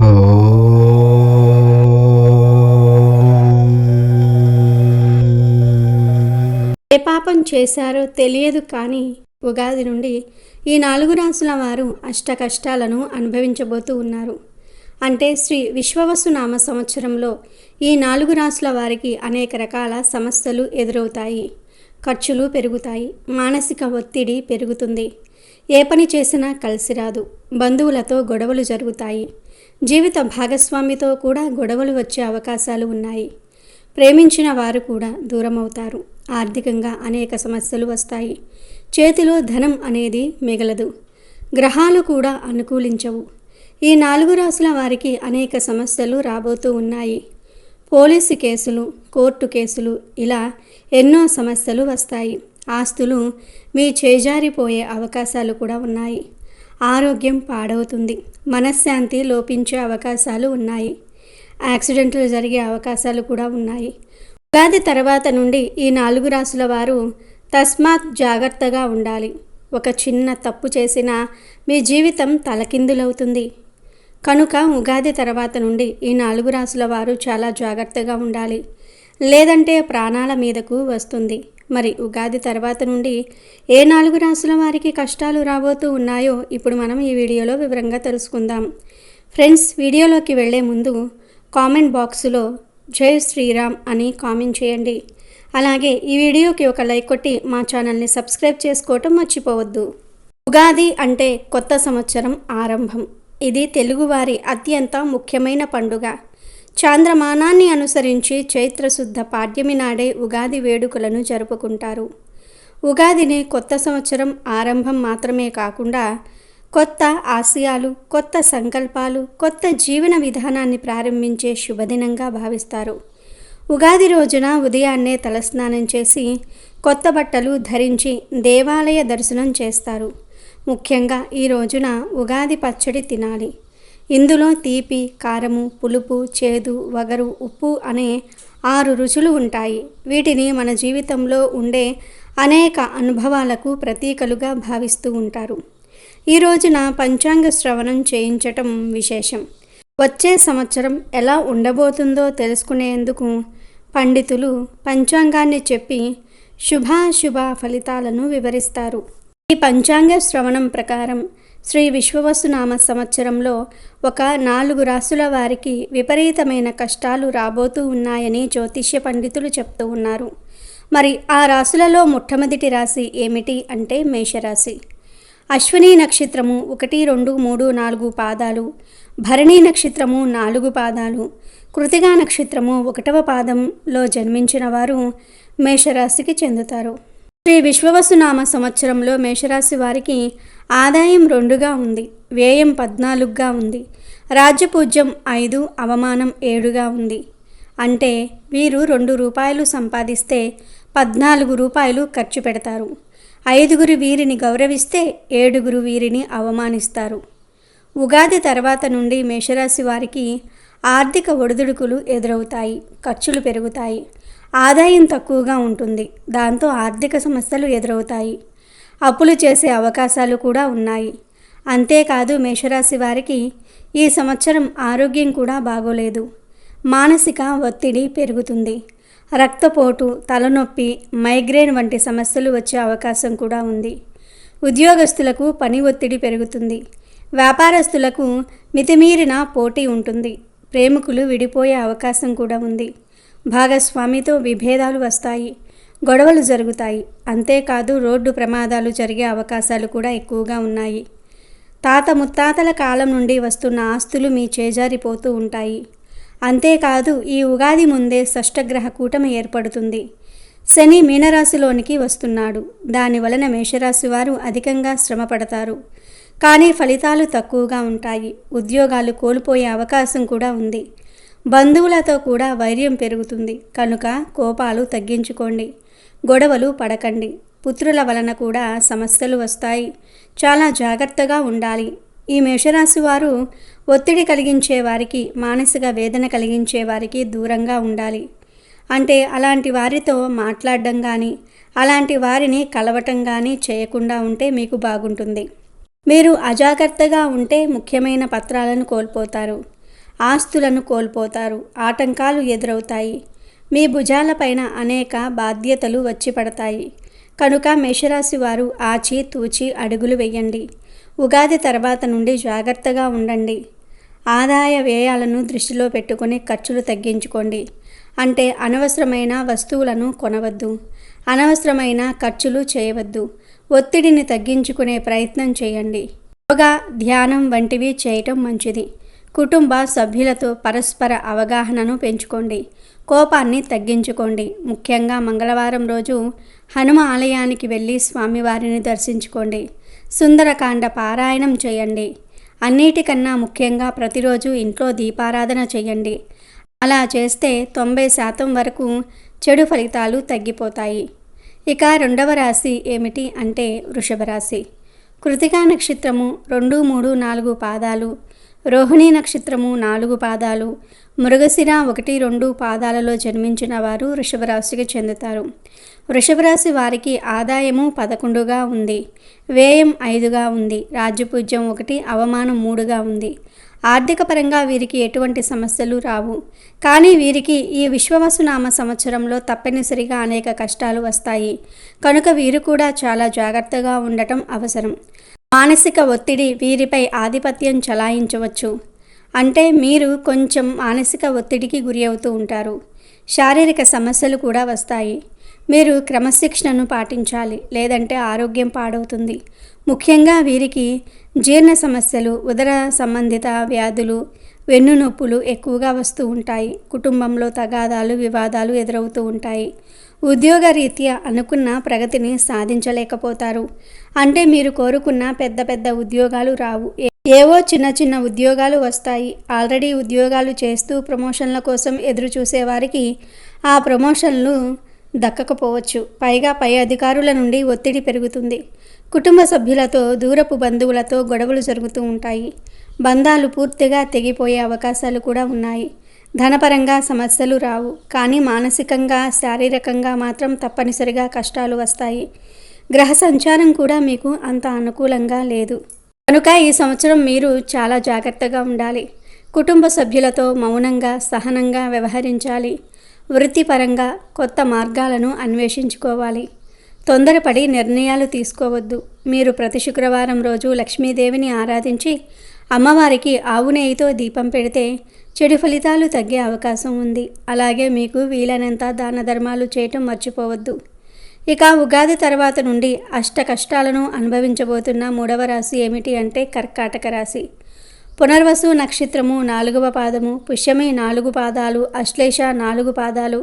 ఏ పాపం చేశారో తెలియదు కానీ ఉగాది నుండి ఈ నాలుగు రాసుల వారు అష్ట కష్టాలను అనుభవించబోతూ ఉన్నారు. అంటే శ్రీ విశ్వవసు నామ సంవత్సరంలో ఈ నాలుగు రాసుల వారికి అనేక రకాల సమస్యలు ఎదురవుతాయి. ఖర్చులు పెరుగుతాయి. మానసిక ఒత్తిడి పెరుగుతుంది. ఏ పని చేసినా కలిసి రాదు. బంధువులతో గొడవలు జరుగుతాయి. జీవిత భాగస్వామితో కూడా గొడవలు వచ్చే అవకాశాలు ఉన్నాయి. ప్రేమించిన వారు కూడా దూరమవుతారు. ఆర్థికంగా అనేక సమస్యలు వస్తాయి. చేతిలో ధనం అనేది మిగలదు. గ్రహాలు కూడా అనుకూలించవు. ఈ నాలుగు రాసుల వారికి అనేక సమస్యలు రాబోతూ ఉన్నాయి. పోలీసు కేసులు కోర్టు కేసులు ఇలా ఎన్నో సమస్యలు వస్తాయి. ఆస్తులు మీ చేజారిపోయే అవకాశాలు కూడా ఉన్నాయి. ఆరోగ్యం పాడవుతుంది. మనశ్శాంతి లోపించే అవకాశాలు ఉన్నాయి. యాక్సిడెంట్లు జరిగే అవకాశాలు కూడా ఉన్నాయి. ఉగాది తర్వాత నుండి ఈ నాలుగు రాసుల వారు తస్మాత్ జాగ్రత్తగా ఉండాలి. ఒక చిన్న తప్పు చేసినా మీ జీవితం తలకిందులవుతుంది. కనుక ఉగాది తర్వాత నుండి ఈ నాలుగు రాసుల వారు చాలా జాగ్రత్తగా ఉండాలి. లేదంటే ప్రాణాల మీదకు వస్తుంది. మరి ఉగాది తర్వాత నుండి ఏ నాలుగు రాసుల వారికి కష్టాలు రాబోతూ ఉన్నాయో ఇప్పుడు మనం ఈ వీడియోలో వివరంగా తెలుసుకుందాం. ఫ్రెండ్స్ వీడియోలోకి వెళ్ళే ముందు కామెంట్ బాక్సులో జై శ్రీరామ్ అని కామెంట్ చేయండి. అలాగే ఈ వీడియోకి ఒక లైక్ కొట్టి మా ఛానల్ని సబ్స్క్రైబ్ చేసుకోవటం మర్చిపోవద్దు. ఉగాది అంటే కొత్త సంవత్సరం ఆరంభం. ఇది తెలుగువారి అత్యంత ముఖ్యమైన పండుగ. చాంద్రమానాన్ని అనుసరించి చైత్రశుద్ధ పాడ్యమి నాడే ఉగాది వేడుకలను జరుపుకుంటారు. ఉగాదిని కొత్త సంవత్సరం ఆరంభం మాత్రమే కాకుండా కొత్త ఆశయాలు కొత్త సంకల్పాలు కొత్త జీవన విధానాన్ని ప్రారంభించే శుభదినంగా భావిస్తారు. ఉగాది రోజున ఉదయాన్నే తలస్నానం చేసి కొత్త బట్టలు ధరించి దేవాలయ దర్శనం చేస్తారు. ముఖ్యంగా ఈ రోజున ఉగాది పచ్చడి తినాలి. ఇందులో తీపి కారము పులుపు చేదు వగరు ఉప్పు అనే ఆరు రుచులు ఉంటాయి. వీటిని మన జీవితంలో ఉండే అనేక అనుభవాలకు ప్రతీకలుగా భావిస్తూ ఉంటారు. ఈ రోజున పంచాంగ శ్రవణం చేయించటం విశేషం. వచ్చే సంవత్సరం ఎలా ఉండబోతుందో తెలుసుకునేందుకు పండితులు పంచాంగాన్ని చెప్పి శుభాశుభ ఫలితాలను వివరిస్తారు. ఈ పంచాంగ శ్రవణం ప్రకారం శ్రీ విశ్వవసునామ సంవత్సరంలో ఒక నాలుగు రాసుల వారికి విపరీతమైన కష్టాలు రాబోతూ ఉన్నాయని జ్యోతిష్య పండితులు చెప్తూ ఉన్నారు. మరి ఆ రాసులలో మొట్టమొదటి రాశి ఏమిటి అంటే మేషరాశి. అశ్విని నక్షత్రము ఒకటి రెండు మూడు నాలుగు పాదాలు భరణి నక్షత్రము నాలుగు పాదాలు కృతిగా నక్షత్రము ఒకటవ పాదంలో జన్మించిన వారు మేషరాశికి చెందుతారు. శ్రీ విశ్వవసునామ సంవత్సరంలో మేషరాశి వారికి ఆదాయం రెండుగా ఉంది వ్యయం పద్నాలుగుగా ఉంది రాజ్యపూజ్యం ఐదు అవమానం ఏడుగా ఉంది. అంటే వీరు రెండు రూపాయలు సంపాదిస్తే పద్నాలుగు రూపాయలు ఖర్చు పెడతారు. ఐదుగురు వీరిని గౌరవిస్తే ఏడుగురు వీరిని అవమానిస్తారు. ఉగాది తర్వాత నుండి మేషరాశి వారికి ఆర్థిక ఒడిదుడుకులు ఎదురవుతాయి ఖర్చులు పెరుగుతాయి. ఆదాయం తక్కువగా ఉంటుంది. దాంతో ఆర్థిక సమస్యలు ఎదురవుతాయి. అప్పులు చేసే అవకాశాలు కూడా ఉన్నాయి. అంతేకాదు మేషరాశి వారికి ఈ సంవత్సరం ఆరోగ్యం కూడా బాగోలేదు. మానసిక ఒత్తిడి పెరుగుతుంది. రక్తపోటు తలనొప్పి మైగ్రేన్ వంటి సమస్యలు వచ్చే అవకాశం కూడా ఉంది. ఉద్యోగస్తులకు పని ఒత్తిడి పెరుగుతుంది. వ్యాపారస్తులకు మితిమీరిన పోటీ ఉంటుంది. ప్రేమికులు విడిపోయే అవకాశం కూడా ఉంది. భాగస్వామితో విభేదాలు వస్తాయి. గొడవలు జరుగుతాయి. అంతేకాదు రోడ్డు ప్రమాదాలు జరిగే అవకాశాలు కూడా ఎక్కువగా ఉన్నాయి. తాత ముత్తాతల కాలం నుండి వస్తున్న ఆస్తులు మీ చేజారిపోతూ ఉంటాయి. అంతేకాదు ఈ ఉగాది ముందే షష్టగ్రహ కూటమి ఏర్పడుతుంది. శని మీనరాశిలోనికి వస్తున్నాడు. దాని వలన మేషరాశి వారు అధికంగా శ్రమ పడతారు. కానీ ఫలితాలు తక్కువగా ఉంటాయి. ఉద్యోగాలు కోల్పోయే అవకాశం కూడా ఉంది. బంధువులతో కూడా వైర్యం పెరుగుతుంది. కనుక కోపాలు తగ్గించుకోండి. గొడవలు పడకండి. పుత్రుల వలన కూడా సమస్యలు వస్తాయి. చాలా జాగ్రత్తగా ఉండాలి. ఈ మేషరాశి వారు ఒత్తిడి కలిగించే వారికి మానసిక వేదన కలిగించే వారికి దూరంగా ఉండాలి. అంటే అలాంటి వారితో మాట్లాడడం కానీ అలాంటి వారిని కలవటం కానీ చేయకుండా ఉంటే మీకు బాగుంటుంది. మీరు అజాగ్రత్తగా ఉంటే ముఖ్యమైన పత్రాలను కోల్పోతారు. ఆస్తులను కోల్పోతారు ఆటంకాలు ఎదురవుతాయి. మీ భుజాలపైన అనేక బాధ్యతలు వచ్చి పడతాయి. కనుక మేషరాశి వారు ఆచి తూచి అడుగులు వేయండి. ఉగాది తర్వాత నుండి జాగ్రత్తగా ఉండండి. ఆదాయ వ్యయాలను దృష్టిలో పెట్టుకుని ఖర్చులు తగ్గించుకోండి. అంటే అనవసరమైన వస్తువులను కొనవద్దు. అనవసరమైన ఖర్చులు చేయవద్దు. ఒత్తిడిని తగ్గించుకునే ప్రయత్నం చేయండి. యోగా ధ్యానం వంటివి చేయటం మంచిది. కుటుంబ సభ్యులతో పరస్పర అవగాహనను పెంచుకోండి. కోపాన్ని తగ్గించుకోండి. ముఖ్యంగా మంగళవారం రోజు హనుమ ఆలయానికి వెళ్ళి స్వామివారిని దర్శించుకోండి. సుందరకాండ పారాయణం చేయండి. అన్నిటికన్నా ముఖ్యంగా ప్రతిరోజు ఇంట్లో దీపారాధన చేయండి. అలా చేస్తే తొంభై శాతం వరకు చెడు ఫలితాలు తగ్గిపోతాయి. ఇక రెండవ రాశి ఏమిటి అంటే వృషభ రాశి. కృతికా నక్షత్రము రెండు మూడు నాలుగు పాదాలు రోహిణి నక్షత్రము నాలుగు పాదాలు. మృగశిర ఒకటి రెండు పాదాలలో జన్మించిన వారు వృషభరాశికి చెందుతారు. వృషభరాశి వారికి ఆదాయము పదకొండుగా ఉంది. వ్యయం ఐదుగా ఉంది. రాజ్యపూజ్యం ఒకటి అవమానం మూడుగా ఉంది. ఆర్థిక పరంగా వీరికి ఎటువంటి సమస్యలు రావు. కానీ వీరికి ఈ విశ్వవసునామ సంవత్సరంలో తప్పనిసరిగా అనేక కష్టాలు వస్తాయి. కనుక వీరు కూడా చాలా జాగ్రత్తగా ఉండటం అవసరం. మానసిక ఒత్తిడి వీరిపై ఆధిపత్యం చలాయించవచ్చు. అంటే మీరు కొంచెం మానసిక ఒత్తిడికి గురి అవుతూ ఉంటారు. శారీరక సమస్యలు కూడా వస్తాయి. మీరు క్రమశిక్షణను పాటించాలి. లేదంటే ఆరోగ్యం పాడవుతుంది. ముఖ్యంగా వీరికి జీర్ణ సమస్యలు ఉదర సంబంధిత వ్యాధులు వెన్ను నొప్పులు ఎక్కువగా వస్తూ ఉంటాయి. కుటుంబంలో తగాదాలు వివాదాలు ఎదురవుతూ ఉంటాయి. ఉద్యోగ రీత్యా అనుకున్న ప్రగతిని సాధించలేకపోతారు. అంటే మీరు కోరుకున్న పెద్ద పెద్ద ఉద్యోగాలు రావు. ఏవో చిన్న చిన్న ఉద్యోగాలు వస్తాయి. ఆల్రెడీ ఉద్యోగాలు చేస్తూ ప్రమోషన్ల కోసం ఎదురు చూసేవారికి ఆ ప్రమోషన్లు దక్కకపోవచ్చు. పైగా పై అధికారుల నుండి ఒత్తిడి పెరుగుతుంది. కుటుంబ సభ్యులతో దూరపు బంధువులతో గొడవలు జరుగుతూ ఉంటాయి. బంధాలు పూర్తిగా తెగిపోయే అవకాశాలు కూడా ఉన్నాయి. ధనపరంగా సమస్యలు రావు. కానీ మానసికంగా శారీరకంగా మాత్రం తప్పనిసరిగా కష్టాలు వస్తాయి. గ్రహ సంచారం కూడా మీకు అంత అనుకూలంగా లేదు. కనుక ఈ సంవత్సరం మీరు చాలా జాగ్రత్తగా ఉండాలి. కుటుంబ సభ్యులతో మౌనంగా సహనంగా వ్యవహరించాలి. వృత్తిపరంగా కొత్త మార్గాలను అన్వేషించుకోవాలి. తొందరపడి నిర్ణయాలు తీసుకోవద్దు. మీరు ప్రతి శుక్రవారం రోజు లక్ష్మీదేవిని ఆరాధించి అమ్మవారికి ఆవు నెయ్యితో దీపం పెడితే చెడు ఫలితాలు తగ్గే అవకాశం ఉంది. అలాగే మీకు వీలైనంత దాన ధర్మాలు చేయటం మర్చిపోవద్దు. ఇక ఉగాది తర్వాత నుండి అష్ట కష్టాలను అనుభవించబోతున్న మూడవ రాశి ఏమిటి అంటే కర్కాటక రాశి. పునర్వసు నక్షత్రము నాలుగవ పాదము పుష్యమి నాలుగు పాదాలు అశ్లేష నాలుగు పాదాలు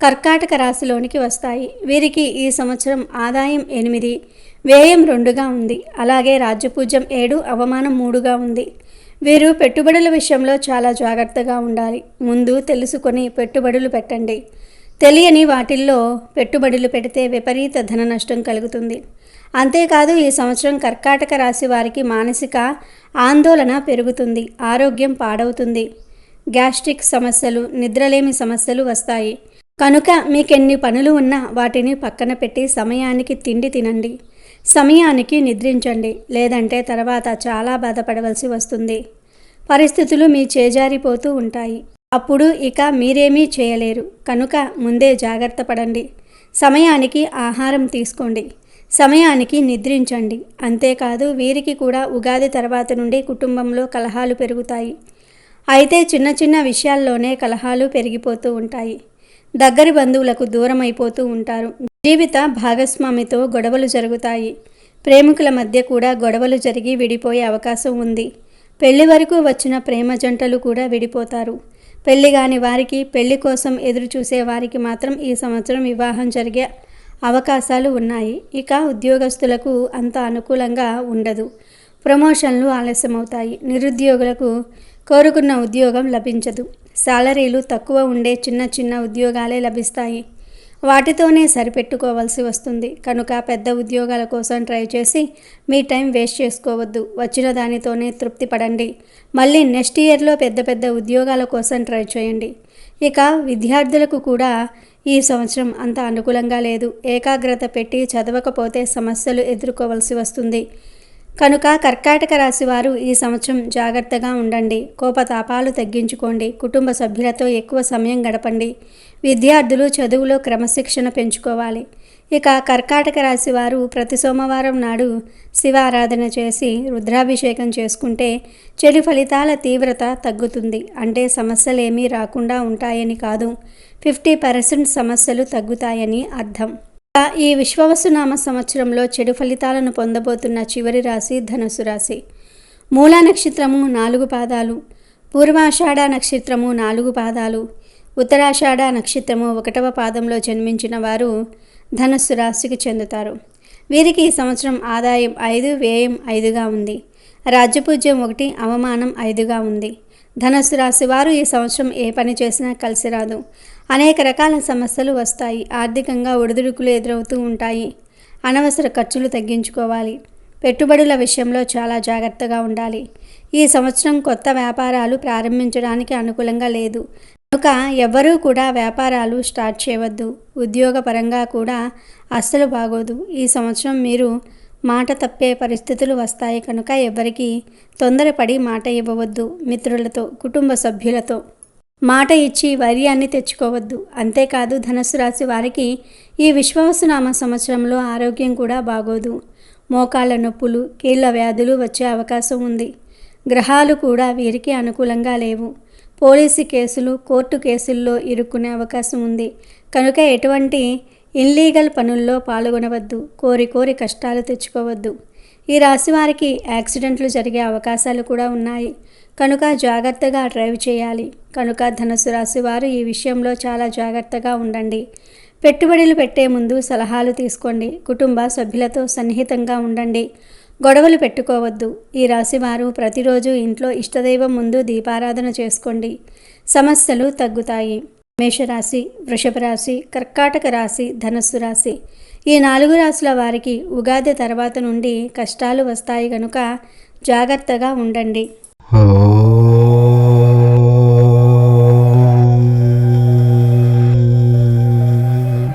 కర్కాటక రాశిలోనికి వస్తాయి. వీరికి ఈ సంవత్సరం ఆదాయం ఎనిమిది వ్యయం రెండుగా ఉంది. అలాగే రాజ్యపూజ్యం ఏడు అవమానం మూడుగా ఉంది. వీరు పెట్టుబడుల విషయంలో చాలా జాగ్రత్తగా ఉండాలి. ముందు తెలుసుకొని పెట్టుబడులు పెట్టండి. తెలియని వాటిల్లో పెట్టుబడులు పెడితే విపరీత ధన నష్టం కలుగుతుంది. అంతేకాదు ఈ సంవత్సరం కర్కాటక రాశి వారికి మానసిక ఆందోళన పెరుగుతుంది. ఆరోగ్యం పాడవుతుంది. గ్యాస్ట్రిక్ సమస్యలు నిద్రలేమి సమస్యలు వస్తాయి. కనుక మీకెన్ని పనులు ఉన్నా వాటిని పక్కన పెట్టి సమయానికి తిండి తినండి. సమయానికి నిద్రించండి. లేదంటే తర్వాత చాలా బాధపడవలసి వస్తుంది. పరిస్థితులు మీ చేజారిపోతూ ఉంటాయి. అప్పుడు ఇక మీరేమీ చేయలేరు. కనుక ముందే జాగ్రత్త పడండి. సమయానికి ఆహారం తీసుకోండి. సమయానికి నిద్రించండి. అంతేకాదు వీరికి కూడా ఉగాది తర్వాత నుండి కుటుంబంలో కలహాలు పెరుగుతాయి. అయితే చిన్న చిన్న విషయాల్లోనే కలహాలు పెరిగిపోతూ ఉంటాయి. దగ్గరి బంధువులకు దూరం అయిపోతూ ఉంటారు. జీవిత భాగస్వామితో గొడవలు జరుగుతాయి. ప్రేమికుల మధ్య కూడా గొడవలు జరిగి విడిపోయే అవకాశం ఉంది. పెళ్ళి వరకు వచ్చిన ప్రేమ జంటలు కూడా విడిపోతారు. పెళ్ళి కాని వారికి పెళ్ళి కోసం ఎదురు చూసే వారికి మాత్రం ఈ సంవత్సరం వివాహం జరిగే అవకాశాలు ఉన్నాయి. ఇక ఉద్యోగస్తులకు అంత అనుకూలంగా ఉండదు. ప్రమోషన్లు ఆలస్యమవుతాయి. నిరుద్యోగులకు కోరుకున్న ఉద్యోగం లభించదు. సాలరీలు తక్కువ ఉండే చిన్న చిన్న ఉద్యోగాలే లభిస్తాయి. వాటితోనే సరిపెట్టుకోవాల్సి వస్తుంది. కనుక పెద్ద ఉద్యోగాల కోసం ట్రై చేసి మీ టైం వేస్ట్ చేసుకోవద్దు. వచ్చిన దానితోనే తృప్తి పడండి. మళ్ళీ నెక్స్ట్ ఇయర్లో పెద్ద పెద్ద ఉద్యోగాల కోసం ట్రై చేయండి. ఇక విద్యార్థులకు కూడా ఈ సంవత్సరం అంత అనుకూలంగా లేదు. ఏకాగ్రత పెట్టి చదవకపోతే సమస్యలు ఎదుర్కోవాల్సి వస్తుంది. కనుక కర్కాటక రాశి వారు ఈ సంవత్సరం జాగ్రత్తగా ఉండండి. కోపతాపాలు తగ్గించుకోండి. కుటుంబ సభ్యులతో ఎక్కువ సమయం గడపండి. విద్యార్థులు చదువులో క్రమశిక్షణ పెంచుకోవాలి. ఇక కర్కాటక రాశి వారు ప్రతి సోమవారం నాడు శివ ఆరాధన చేసి రుద్రాభిషేకం చేసుకుంటే చెడు ఫలితాల తీవ్రత తగ్గుతుంది. అంటే సమస్యలేమీ రాకుండా ఉంటాయని కాదు. ఫిఫ్టీ పర్సెంట్ సమస్యలు తగ్గుతాయని అర్థం. ఈ విశ్వవసునామ సంవత్సరంలో చెడు ఫలితాలను పొందబోతున్న చివరి రాశి ధనుసు రాశి. మూలా నక్షత్రము నాలుగు పాదాలు పూర్వాషాఢ నక్షత్రము నాలుగు పాదాలు ఉత్తరాషాఢ నక్షత్రము ఒకటవ పాదంలో జన్మించిన వారు ధనుస్సు రాశికి చెందుతారు. వీరికి ఈ సంవత్సరం ఆదాయం ఐదు వ్యయం ఐదుగా ఉంది. రాజ్యపూజ్యం ఒకటి అవమానం ఐదుగా ఉంది. ధనస్సు రాశి వారు ఈ సంవత్సరం ఏ పని చేసినా కలిసి రాదు. అనేక రకాల సమస్యలు వస్తాయి. ఆర్థికంగా ఒడిదుడుకులు ఎదురవుతూ ఉంటాయి. అనవసర ఖర్చులు తగ్గించుకోవాలి. పెట్టుబడుల విషయంలో చాలా జాగ్రత్తగా ఉండాలి. ఈ సంవత్సరం కొత్త వ్యాపారాలు ప్రారంభించడానికి అనుకూలంగా లేదు. కనుక ఎవ్వరూ కూడా వ్యాపారాలు స్టార్ట్ చేయవద్దు. ఉద్యోగపరంగా కూడా అస్సలు బాగోదు. ఈ సంవత్సరం మీరు మాట తప్పే పరిస్థితులు వస్తాయి కనుక ఎవరికి తొందరపడి మాట ఇవ్వవద్దు మిత్రులతో కుటుంబ సభ్యులతో. మాట ఇచ్చి వైర్యాన్ని తెచ్చుకోవద్దు. అంతేకాదు ధనస్సు రాశి వారికి ఈ విశ్వాసనామ సంవత్సరంలో ఆరోగ్యం కూడా బాగోదు. మోకాళ్ళ నొప్పులు కీళ్ళ వ్యాధులు వచ్చే అవకాశం ఉంది. గ్రహాలు కూడా వీరికి అనుకూలంగా లేవు. పోలీసు కేసులు కోర్టు కేసుల్లో ఇరుక్కునే అవకాశం ఉంది. కనుక ఎటువంటి ఇన్లీగల్ పనుల్లో పాల్గొనవద్దు కోరి కోరి కష్టాలు తెచ్చుకోవద్దు. ఈ రాశి వారికి యాక్సిడెంట్లు జరిగే అవకాశాలు కూడా ఉన్నాయి. కనుక జాగ్రత్తగా డ్రైవ్ చేయాలి. కనుక ధనుసు రాశి వారు ఈ విషయంలో చాలా జాగ్రత్తగా ఉండండి. పెట్టుబడులు పెట్టే ముందు సలహాలు తీసుకోండి. కుటుంబ సభ్యులతో సన్నిహితంగా ఉండండి. గొడవలు పెట్టుకోవద్దు. ఈ రాశివారు ప్రతిరోజు ఇంట్లో ఇష్టదైవం ముందు దీపారాధన చేసుకోండి. సమస్యలు తగ్గుతాయి. మేషరాశి వృషభ రాశి కర్కాటక రాశి ధనస్సు రాశి. ఈ నాలుగు రాశుల వారికి ఉగాది తర్వాత నుండి కష్టాలు వస్తాయి కనుక జాగ్రత్తగా ఉండండి.